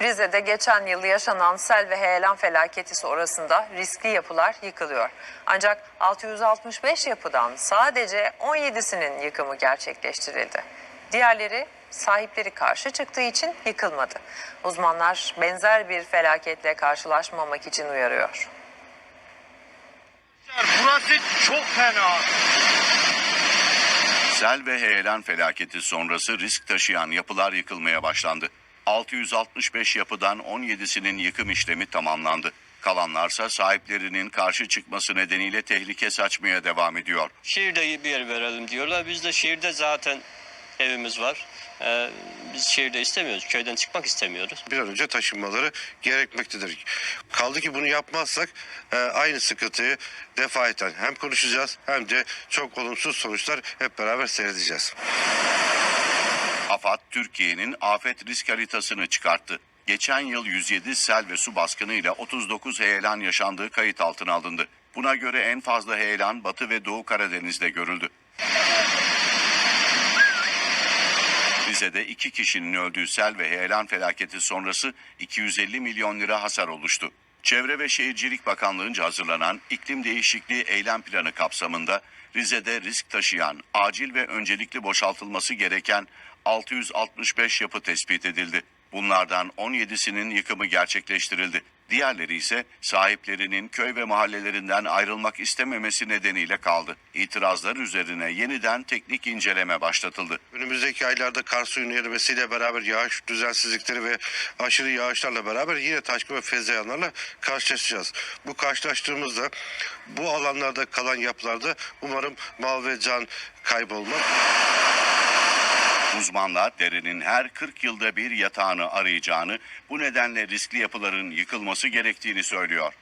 Rize'de geçen yıl yaşanan sel ve heyelan felaketi sonrasında riskli yapılar yıkılıyor. Ancak 665 yapıdan sadece 17'sinin yıkımı gerçekleştirildi. Diğerleri sahipleri karşı çıktığı için yıkılmadı. Uzmanlar benzer bir felaketle karşılaşmamak için uyarıyor. Burası çok fena. Sel ve heyelan felaketi sonrası risk taşıyan yapılar yıkılmaya başlandı. 665 yapıdan 17'sinin yıkım işlemi tamamlandı. Kalanlarsa sahiplerinin karşı çıkması nedeniyle tehlike saçmaya devam ediyor. Şehirde bir yer verelim diyorlar. Biz de şehirde zaten evimiz var. Ee, biz şehirde istemiyoruz. Köyden çıkmak istemiyoruz. bir an önce taşınmaları gerekmektedir. Kaldı ki bunu yapmazsak e, aynı sıkıntıyı defaeten hem konuşacağız hem de çok olumsuz sonuçlar hep beraber seyredeceğiz. AFAD Türkiye'nin afet risk haritasını çıkarttı. Geçen yıl 107 sel ve su baskınıyla 39 heyelan yaşandığı kayıt altına alındı. Buna göre en fazla heyelan Batı ve Doğu Karadeniz'de görüldü. Rize'de iki kişinin öldüğü sel ve heyelan felaketi sonrası 250 milyon lira hasar oluştu. Çevre ve Şehircilik Bakanlığı'nca hazırlanan iklim değişikliği eylem planı kapsamında Rize'de risk taşıyan, acil ve öncelikli boşaltılması gereken 665 yapı tespit edildi. Bunlardan 17'sinin yıkımı gerçekleştirildi. Diğerleri ise sahiplerinin köy ve mahallelerinden ayrılmak istememesi nedeniyle kaldı. İtirazlar üzerine yeniden teknik inceleme başlatıldı. Önümüzdeki aylarda kar suyunun erimesiyle beraber yağış düzensizlikleri ve aşırı yağışlarla beraber yine taşkın ve fezeyanlarla karşılaşacağız. Bu karşılaştığımızda bu alanlarda kalan yapılarda umarım mal ve can kaybolmaz. Uzmanlar derenin her 40 yılda bir yatağını arayacağını, bu nedenle riskli yapıların yıkılması gerektiğini söylüyor.